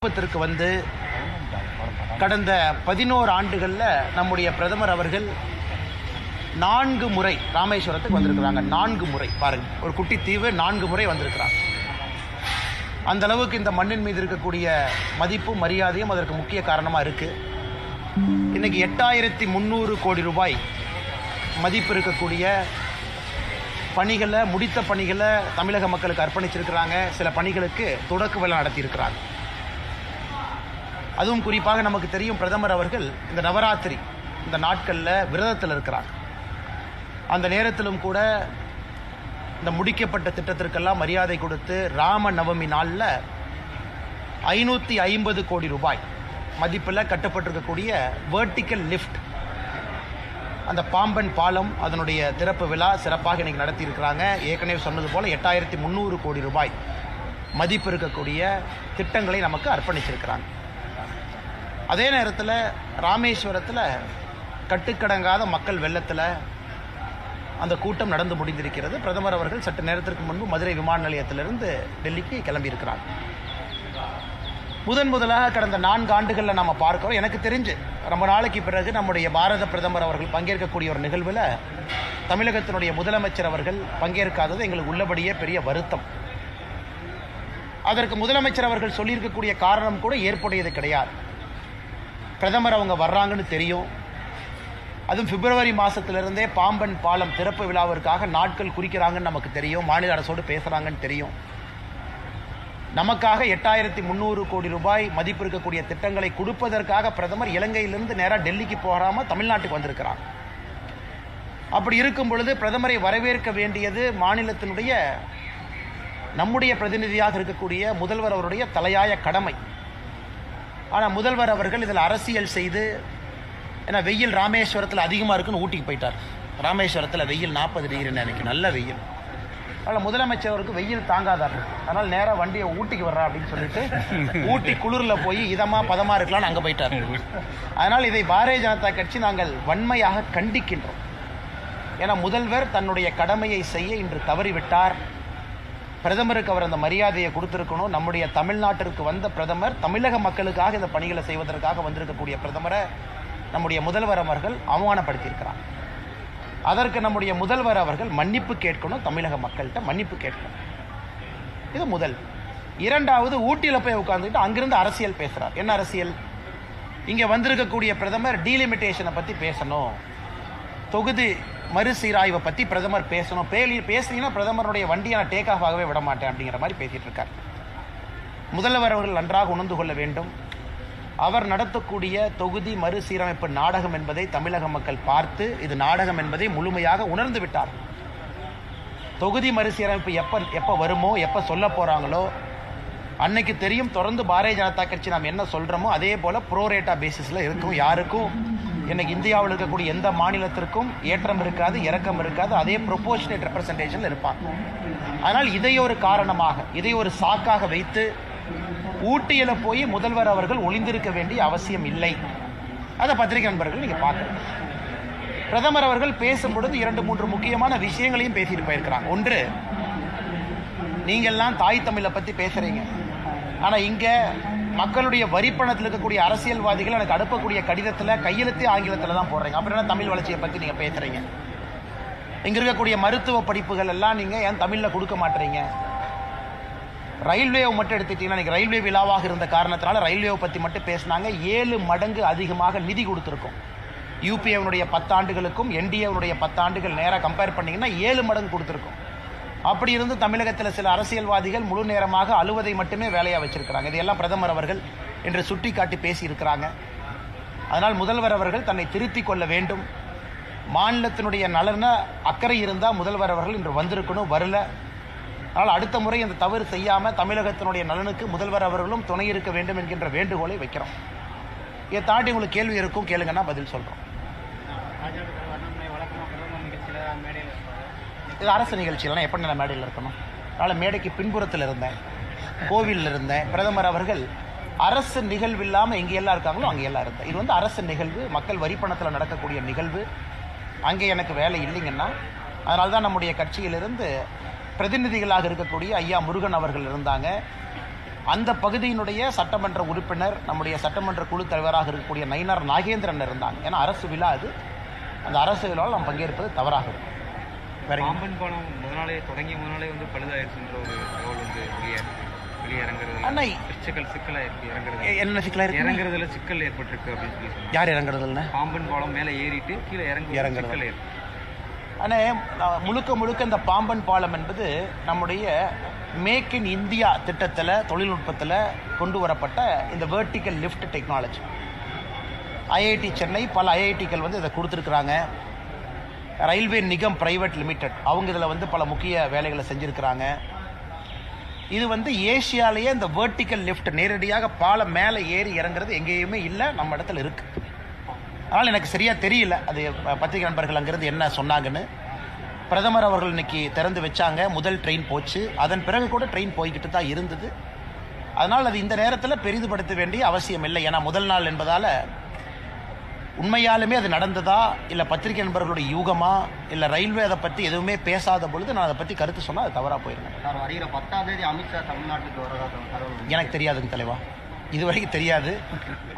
குடும்பத்திற்கு வந்து கடந்த பதினோரு ஆண்டுகளில் நம்முடைய பிரதமர் அவர்கள் நான்கு முறை ராமேஸ்வரத்துக்கு வந்திருக்கிறாங்க. நான்கு முறை. பாருங்க. ஒரு குட்டி தீவு நான்கு முறை வந்திருக்கிறாங்க. அந்த அளவுக்கு இந்த மண்ணின் மீது இருக்கக்கூடிய மதிப்பும் மரியாதையும் அதற்கு முக்கிய காரணமாக இருக்கு. இன்னைக்கு எட்டாயிரத்தி முந்நூறு கோடி ரூபாய் மதிப்பு இருக்கக்கூடிய பணிகளை முடித்த பணிகளை தமிழக மக்களுக்கு அர்ப்பணிச்சிருக்கிறாங்க. சில பணிகளுக்கு தொடக்க விழா நடத்தியிருக்கிறாங்க. அதுவும் குறிப்பாக நமக்கு தெரியும் பிரதமர் அவர்கள் இந்த நவராத்திரி இந்த நாட்களில் விரதத்தில் இருக்கிறாங்க. அந்த நேரத்திலும் கூட இந்த முடிக்கப்பட்ட திட்டத்திற்கெல்லாம் மரியாதை கொடுத்து ராம நவமி நாளில் ஐநூற்றி ஐம்பது கோடி ரூபாய் மதிப்பில் கட்டப்பட்டிருக்கக்கூடிய வேர்டிக்கல் லிஃப்ட் அந்த பாம்பன் பாலம் அதனுடைய திறப்பு விழா சிறப்பாக இன்னைக்கு நடத்தியிருக்கிறாங்க. ஏற்கனவே சொன்னது போல் எட்டாயிரத்தி முந்நூறு கோடி ரூபாய் மதிப்பு இருக்கக்கூடிய திட்டங்களை நமக்கு அர்ப்பணிச்சிருக்கிறாங்க. அதே நேரத்தில் ராமேஸ்வரத்தில் கட்டுக்கடங்காத மக்கள் வெள்ளத்தில் அந்த கூட்டம் நடந்து முடிந்திருக்கிறது. பிரதமர் அவர்கள் சற்று நேரத்திற்கு முன்பு மதுரை விமான நிலையத்திலிருந்து டெல்லிக்கு கிளம்பியிருக்கிறார். முதன் முதலாக கடந்த நான்கு ஆண்டுகளில் நம்ம பார்க்கிறோம். எனக்கு தெரிஞ்சு ரொம்ப நாளைக்கு பிறகு நம்முடைய பாரத பிரதமர் அவர்கள் பங்கேற்கக்கூடிய ஒரு நிகழ்வில் தமிழகத்தினுடைய முதலமைச்சர் அவர்கள் பங்கேற்காதது எங்களுக்கு உள்ளபடியே பெரிய வருத்தம். அதற்கு முதலமைச்சர் அவர்கள் சொல்லியிருக்கக்கூடிய காரணம் கூட ஏற்புடையது கிடையாது. பிரதமர் அவங்க வர்றாங்கன்னு தெரியும். அதுவும் பிப்ரவரி மாதத்திலிருந்தே பாம்பன் பாலம் திறப்பு விழாவிற்காக நாட்கள் குறிக்கிறாங்கன்னு நமக்கு தெரியும். மாநில அரசோடு பேசுகிறாங்கன்னு தெரியும். நமக்காக எட்டாயிரத்தி முந்நூறு கோடி ரூபாய் மதிப்பு இருக்கக்கூடிய திட்டங்களை கொடுப்பதற்காக பிரதமர் இலங்கையிலிருந்து நேராக டெல்லிக்கு போகாமல் தமிழ்நாட்டுக்கு வந்திருக்கிறார். அப்படி இருக்கும் பொழுது பிரதமரை வரவேற்க வேண்டியது மாநிலத்தினுடைய நம்முடைய பிரதிநிதியாக இருக்கக்கூடிய முதல்வர் அவருடைய தலையாய கடமை. ஆனால் முதல்வர் அவர்கள் இதில் அரசியல் செய்து ஏன்னா வெயில் ராமேஸ்வரத்தில் அதிகமாக இருக்குன்னு ஊட்டிக்கு போயிட்டார். ராமேஸ்வரத்தில் வெயில் நாற்பது டிகிரின்னு எனக்கு நல்ல வெயில். அதனால் முதலமைச்சர் அவருக்கு வெயில் தாங்காதார் அதனால் நேராக வண்டியை ஊட்டிக்கு வர்றா அப்படின்னு சொல்லிட்டு ஊட்டி குளிரில் போய் இதமாக பதமாக இருக்கலாம்னு அங்கே போயிட்டார். அதனால் இதை பாரதிய ஜனதா கட்சி நாங்கள் வன்மையாக கண்டிக்கின்றோம். ஏன்னா முதல்வர் தன்னுடைய கடமையை செய்ய இன்று தவறிவிட்டார். பிரதமருக்கு அவர் அந்த மரியாதையை கொடுத்துருக்கணும். நம்முடைய தமிழ்நாட்டிற்கு வந்த பிரதமர் தமிழக மக்களுக்காக இந்த பணிகளை செய்வதற்காக வந்திருக்கக்கூடிய பிரதமரை நம்முடைய முதல்வர் அவர்கள் அவமானப்படுத்தியிருக்கிறார். அதற்கு நம்முடைய முதல்வர் அவர்கள் மன்னிப்பு கேட்கணும் தமிழக மக்கள்கிட்ட மன்னிப்பு கேட்கணும். இது முதல். இரண்டாவது ஊட்டியில் போய் உட்காந்துக்கிட்டு அங்கிருந்து அரசியல் பேசுகிறார் என்ன அரசியல்? இங்கே வந்திருக்கக்கூடிய பிரதமர் டீலிமிட்டேஷனை பற்றி பேசணும். தொகுதி மறுசீராய்வை பற்றி பிரதமர் பேசணும். பேலி பேசுனீங்கன்னா பிரதமருடைய வண்டியை நான் டேக் ஆஃப் ஆகவே விட மாட்டேன் அப்படிங்கிற மாதிரி பேசிகிட்டு இருக்கார். முதல்வர் அவர்கள் நன்றாக உணர்ந்து கொள்ள வேண்டும். அவர் நடத்தக்கூடிய தொகுதி மறுசீரமைப்பு நாடகம் என்பதை தமிழக மக்கள் பார்த்து இது நாடகம் என்பதை முழுமையாக உணர்ந்து விட்டார். தொகுதி மறுசீரமைப்பு எப்போ எப்போ வருமோ எப்போ சொல்ல போகிறாங்களோ அன்னைக்கு தெரியும் தொடர்ந்து பாரதிய ஜனதா கட்சி நாம் என்ன சொல்கிறோமோ அதே போல் ப்ரோரேட்டா பேசிஸில் இருக்கும் யாருக்கும் இன்னைக்கு இந்தியாவில் இருக்கக்கூடிய எந்த மாநிலத்திற்கும் ஏற்றம் இருக்காது இறக்கம் இருக்காது. அதே ப்ரொபோஷனேட் ரெப்ரசன்டேஷனில் இருப்பாங்க. அதனால் இதை ஒரு காரணமாக இதை ஒரு சாக்காக வைத்து ஊட்டியில் போய் முதல்வர் அவர்கள் ஒளிந்திருக்க வேண்டிய அவசியம் இல்லை. அதை பத்திரிகை நண்பர்கள் நீங்கள் பார்க்கணும். பிரதமர் அவர்கள் பேசும் பொழுது இரண்டு மூன்று முக்கியமான விஷயங்களையும் பேசிட்டு போயிருக்கிறாங்க. ஒன்று நீங்கள்லாம் தாய் தமிழை பற்றி பேசுகிறீங்க ஆனால் இங்கே மக்களுடைய வரிப்பணத்தில் இருக்கக்கூடிய அரசியல்வாதிகள் எனக்கு அனுப்பக்கூடிய கடிதத்தில் கையெழுத்தே ஆங்கிலத்தில் தான் போடுறீங்க. அப்படின்னா தமிழ் வளர்ச்சியை பற்றி நீங்கள் பேசுகிறீங்க இங்கே இருக்கக்கூடிய மருத்துவ படிப்புகள் எல்லாம் நீங்கள் ஏன் தமிழில் கொடுக்க மாட்டீங்க? ரயில்வேவை மட்டும் எடுத்துட்டீங்கன்னா இன்னைக்கு ரயில்வே விழாவாக இருந்த காரணத்தினால ரயில்வேவை பற்றி மட்டும் பேசினாங்க. ஏழு மடங்கு அதிகமாக நிதி கொடுத்துருக்கோம். யூபிஏனுடைய பத்தாண்டுகளுக்கும் என்டிஏனுடைய பத்தாண்டுகள் நேராக கம்பேர் பண்ணிங்கன்னா ஏழு மடங்கு கொடுத்துருக்கோம். அப்படி இருந்து தமிழகத்தில் சில அரசியல்வாதிகள் முழு நேரமாக அழுவதை மட்டுமே வேலையாக வச்சிருக்கிறாங்க. இதையெல்லாம் பிரதமர் அவர்கள் என்று சுட்டி காட்டி பேசியிருக்கிறாங்க. அதனால் முதல்வர் அவர்கள் தன்னை திருத்திக் கொள்ள வேண்டும். மாநிலத்தினுடைய நலன அக்கறை இருந்தால் முதல்வர் அவர்கள் இன்று வந்திருக்கணும் வரல. ஆனால் அடுத்த முறை அந்த தவறு செய்யாமல் தமிழகத்தினுடைய நலனுக்கு முதல்வர் அவர்களும் துணை இருக்க வேண்டும் என்கின்ற வேண்டுகோளை வைக்கிறோம். இதை தாண்டி உங்களுக்கு கேள்வி இருக்கும் கேளுங்கன்னா பதில் சொல்கிறோம் பாஜக தலைவர் அண்ணாமலை வழக்கமாக பிரதமர் நிகழ்ச்சியில் மேடையில் இருப்பார் இது அரசு நிகழ்ச்சியில் எப்படி நான் மேடையில் இருக்கணும்? அதனால் மேடைக்கு பின்புறத்தில் இருந்தேன். கோவிலில் இருந்தேன். பிரதமர் அவர்கள் அரசு நிகழ்வு இல்லாமல் எங்கெல்லாம் இருக்காங்களோ அங்கே எல்லாம் இருந்தேன். இது வந்து அரசு நிகழ்வு மக்கள் வரிப்பணத்தில் நடக்கக்கூடிய நிகழ்வு. அங்கே எனக்கு வேலை இல்லைங்கன்னா அதனால தான் நம்முடைய கட்சியிலிருந்து பிரதிநிதிகளாக இருக்கக்கூடிய ஐயா முருகன் அவர்கள் இருந்தாங்க. அந்த பகுதியினுடைய சட்டமன்ற உறுப்பினர் நம்முடைய சட்டமன்ற குழு தலைவராக இருக்கக்கூடிய நயினார் நாகேந்திரன் இருந்தாங்க. ஏன்னா அரசு விழா அது. அந்த அரசு விழாவில் நாம் பங்கேற்பது தவறாக இருக்கும் வேற பாம்பன் பாலம் முதனாலே தொடங்கிய முதனாலே வந்து பழுதாயிருச்சுன்ற ஒரு தகவல் வந்து வெளியே வெளியிறங்குறது. அண்ணா சிக்கல் சிக்கலா இருக்கு இறங்குறது. என்ன சிக்கலா இருக்கு? இறங்குறதுல சிக்கல் ஏற்பட்டிருக்கு அப்படின்னு சொல்லி சொன்னாங்க. யார் இறங்குறதுன்னு பாம்பன் பாலம் மேலே ஏறிட்டு கீழே இறங்கு இறங்குறது. சிக்கல் ஆனால் நான் முழுக்க முழுக்க இந்த பாம்பன் பாலம் என்பது நம்முடைய மேக் இன் இந்தியா திட்டத்தில் தொழில்நுட்பத்தில் கொண்டு வரப்பட்ட இந்த vertical lift technology IIT Chennai பல ஐஐடிகள் வந்து இதை கொடுத்துருக்குறாங்க. Railway Nigam private limited. அவங்க இதில் வந்து பல முக்கிய வேலைகளை செஞ்சுருக்கிறாங்க. இது வந்து ஏஷியாலேயே இந்த வெர்டிக்கல் லிஃப்ட் நேரடியாக பாலம் மேலே ஏறி இறங்குறது எங்கேயுமே இல்லை நம்ம இடத்துல இருக்குது அதனால் எனக்கு சரியாக தெரியல. அது பத்திரிகை நண்பர்கள் அங்கேருந்து என்ன சொன்னாங்கன்னு. பிரதமர் அவர்கள் இன்னைக்கு திறந்து வச்சாங்க. முதல் ட்ரெயின் போச்சு. அதன் பிறகு கூட ட்ரெயின் போய்கிட்டு தான் இருந்தது. அதனால் அது இந்த நேரத்தில் பெரிதுபடுத்த வேண்டிய அவசியம் இல்லை. ஏன்னா முதல் நாள் என்பதால் உண்மையாலுமே அது நடந்ததா? இல்லை பத்திரிகை நண்பர்களுடைய யூகமா? இல்லை ரயில்வே அதை பற்றி எதுவுமே பேசாத பொழுது நான் அதை பற்றி கருத்து சொன்னால் அது தவறாக சார் வருகிற பத்தாம் தேதி அமித்ஷா தமிழ்நாட்டுக்கு வரதா தகவல் வந்து. எனக்கு தெரியாதுங்க தலைவா. இதுவரைக்கும் தெரியாது.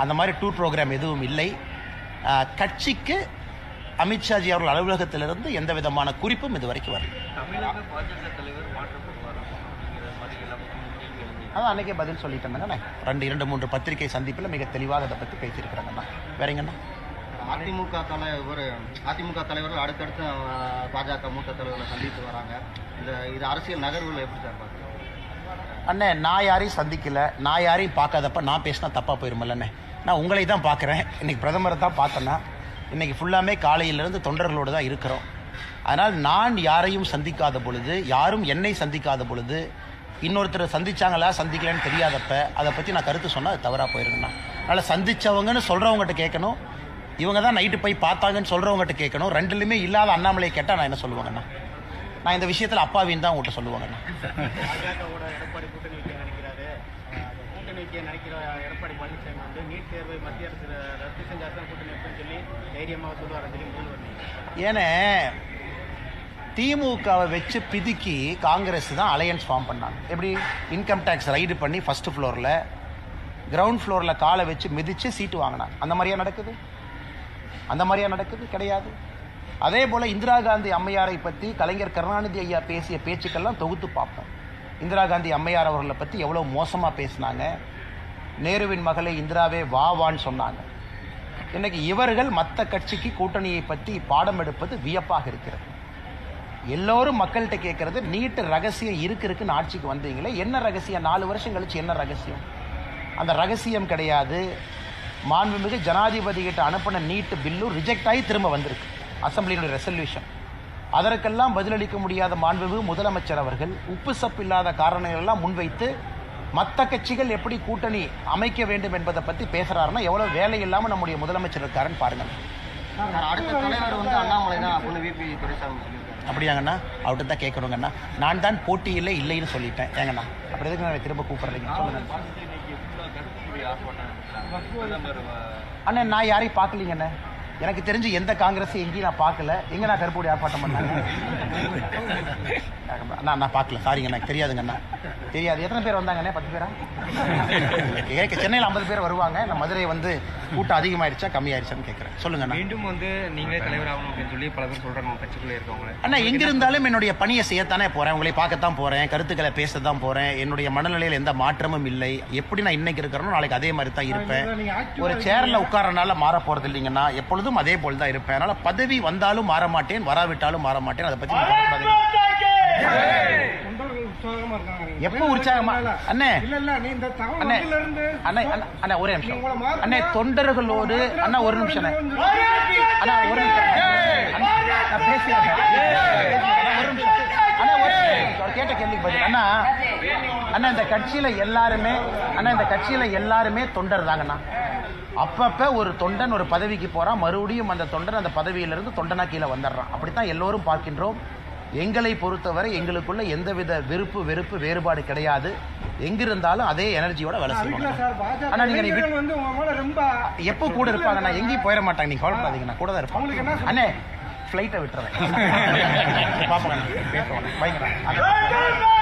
அந்த மாதிரி டூர் ப்ரோக்ராம் எதுவும் இல்லை. கட்சிக்கு அமித்ஷாஜி அவர்கள் அலுவலகத்திலிருந்து எந்த விதமான குறிப்பும் வரல. எல்லாம் கேள்வி எழுந்தது. அதான் அன்னைக்கே பதில் சொல்லிட்டேங்கண்ணா ரெண்டு இரண்டு மூன்று பத்திரிகை சந்திப்பில் மிக தெளிவாக அதை பற்றி பேசியிருக்கிறாங்கண்ணா வேறங்கண்ணா? அதிமுக தலைவர் அதிமுக தலைவர்கள் அடுத்தடுத்து பாஜக மூத்த தலைவர்களை சந்தித்து வராங்க. இந்த இது அரசியல் நகர்வுகள் எப்படி சார் பார்க்குறீங்க? அண்ணே நான் யாரையும் சந்திக்கல. நான் யாரையும் பார்க்காதப்ப நான் பேசினா தப்பாக போயிருமில்லண்ணே. நான் உங்களை தான் பார்க்குறேன். இன்னைக்கு பிரதமரை தான் பார்த்தேன்னா இன்னைக்கு ஃபுல்லாமே காலையிலிருந்து தொண்டர்களோடு தான் இருக்கிறோம். அதனால் நான் யாரையும் சந்திக்காத பொழுது யாரும் என்னை சந்திக்காத பொழுது இன்னொருத்தரை சந்திச்சாங்களா சந்திக்கலன்னு தெரியாதப்ப அதை பற்றி நான் கருத்து சொன்னால் அது தவறாக போயிருங்கண்ணா. அதனால் சந்திச்சவங்கன்னு சொல்கிறவங்ககிட்ட கேட்கணும். இவங்க தான் நைட்டு போய் பார்த்தாங்கன்னு சொல்கிறவங்ககிட்ட கேட்கணும். ரெண்டுலையுமே இல்லாத அண்ணாமலையை கேட்டால் நான் என்ன சொல்லுவாங்கண்ணா? நான் இந்த விஷயத்தில் அப்பாவின்னு தான் உங்கள்கிட்ட சொல்லுவாங்கண்ணா. ஏன்னா திமுகவை வச்சு பிதுக்கி காங்கிரஸ் தான் அலையன்ஸ் ஃபார்ம் பண்ணாங்க. எப்படி? இன்கம் டேக்ஸ் ரைடு பண்ணி ஃபர்ஸ்ட் ஃப்ளோரில் கிரவுண்ட் ஃப்ளோரில் காலை வச்சு மிதித்து சீட்டு வாங்கினாங்க. அந்த மாதிரியா நடக்குது? அந்த மாதிரியா நடக்குது? கிடையாது. அதே போல் இந்திரா காந்தி அம்மையாரை பற்றி கலைஞர் கருணாநிதி ஐயா பேசிய பேச்சுக்கெல்லாம் தொகுத்து பார்ப்போம். இந்திரா காந்தி அம்மையார் அவர்களை பற்றி எவ்வளோ மோசமாக பேசினாங்க? நேருவின் மகளை இந்திராவே வா வான்னு சொன்னாங்க. இன்னைக்கு இவர்கள் மற்ற கட்சிக்கு கூட்டணியை பற்றி பாடம் எடுப்பது வியப்பாக இருக்கிறது. எல்லோரும் மக்கள்கிட்ட கேட்கறது நீட்டு ரகசியம் இருக்கு இருக்குன்னு ஆட்சிக்கு வந்தீங்களே என்ன ரகசியம்? நாலு வருஷம் கழிச்சு என்ன ரகசியம்? அந்த ரகசியம் கிடையாது. மாண்புமிகு ஜனாதிபதி கிட்ட அனுப்பின நீட்டு பில்லும் ரிஜெக்ட் ஆகி திரும்ப வந்திருக்கு. அசம்பிளியினுடைய ரெசல்யூஷன் அதற்கெல்லாம் பதிலளிக்க முடியாத மாண்புமிகு முதலமைச்சர் அவர்கள் உப்பு சப்பு இல்லாத காரணங்கள் எல்லாம் முன்வைத்து மற்ற கட்சிகள் எப்படி கூட்டணி அமைக்க வேண்டும் என்பதை பற்றி பேசுறாருன்னா எவ்வளவு வேலை இல்லாமல் நம்முடைய முதலமைச்சர் இருக்காருன்னு பாருங்க சார் அடுத்த தலைவர் வந்து அண்ணாமலை தான் அப்படின்னு விபி துரைசாமி சொல்லியிருக்காரு. அப்படியாங்கண்ணா அவர்கிட்ட தான் கேட்கணுங்கண்ணா. நான் தான் போட்டியில் இல்லைன்னு சொல்லிட்டேன். ஏங்கண்ணா அப்படி எதுக்கு நான் திரும்ப கூப்பிடுறீங்க? சொல்லுங்க. அண்ணா நான் யாரையும் பார்க்கலீங்கண்ணே எனக்கு தெரிஞ்சு எந்த காங்கிரஸ் எங்கேயும் நான் பார்க்கல. எங்க நான் கருப்பூடி ஆர்ப்பாட்டம் பண்ணாங்க? அண்ணா நான் பார்க்கல. சாரிங்க எனக்கு தெரியாதுங்கண்ணா தெரியாது. எத்தனை பேர் வந்தாங்கண்ணே பத்து பேரா? கேட்க சென்னையில் ஐம்பது பேர் வருவாங்க. நான் மதுரை வந்து கூட்டம் அதிகமாயிடுச்சா கம்மியாயிடுச்சான்னு கேட்குறேன் சொல்லுங்கண்ணா மீண்டும் வந்து நீங்களே தலைவர் ஆகணும் அப்படின்னு சொல்லி பல பேர் சொல்றாங்க. உங்க கட்சிக்குள்ளே இருக்கவங்க அண்ணா எங்க இருந்தாலும் என்னுடைய பணியை செய்யத்தானே போறேன். உங்களை பார்க்கத்தான் போறேன். கருத்துக்களை பேசத்தான் போறேன். என்னுடைய மனநிலையில் எந்த மாற்றமும் இல்லை. எப்படி நான் இன்னைக்கு இருக்கிறேனோ நாளைக்கு அதே மாதிரி தான் இருப்பேன் ஒரு சேர்ல உட்காரனால மாற போறது இல்லைங்கன்னா எப்பொழுதும் அதே போல் தான் இருப்பேன். அதனால பதவி வந்தாலும் மாற மாட்டேன் வராவிட்டாலும் மாற மாட்டேன் அதை பத்தி. எப்போ உற்சாகமா? அண்ணே. அண்ணே அண்ணே அண்ணா, அண்ணா ஒரே நிமிஷம். அண்ணே தொண்டர்களோடு அண்ணா ஒரு நிமிஷம் அண்ணே. ஒரு நிமிஷம் நான் ஒரு நிமிஷம் அண்ணா ஒரு கேட்ட கேள்விக்கு பதில். அண்ணா அண்ணா இந்த கட்சியில எல்லாருமே அண்ணா இந்த கட்சியில எல்லாருமே தொண்டர் தாங்கண்ணா. அப்பப்ப ஒரு தொண்டன் ஒரு பதவிக்கு போறான் மறுபடியும் அந்த தொண்டன் அந்த பதவியிலிருந்து தொண்டனா கீழே வந்துடுறான். அப்படித்தான் எல்லோரும் பார்க்கின்றோம். எங்களை பொறுத்தவரை எங்களுக்குள்ள எந்தவித விருப்பு வெறுப்பு வேறுபாடு கிடையாது. எங்கிருந்தாலும் அதே எனர்ஜியோட வேலை செய்வாங்க. ஆனா நீங்க நீ விட்டு- எப்போ கூட இருப்பாங்க நான் எங்கேயும் போயிட மாட்டாங்க. நீங்க கவலைப்படாதீங்க நான் கூட தான் இருப்பேன் அண்ணே ஃப்ளைட்டை விட்டுறேன். பயங்கரம்.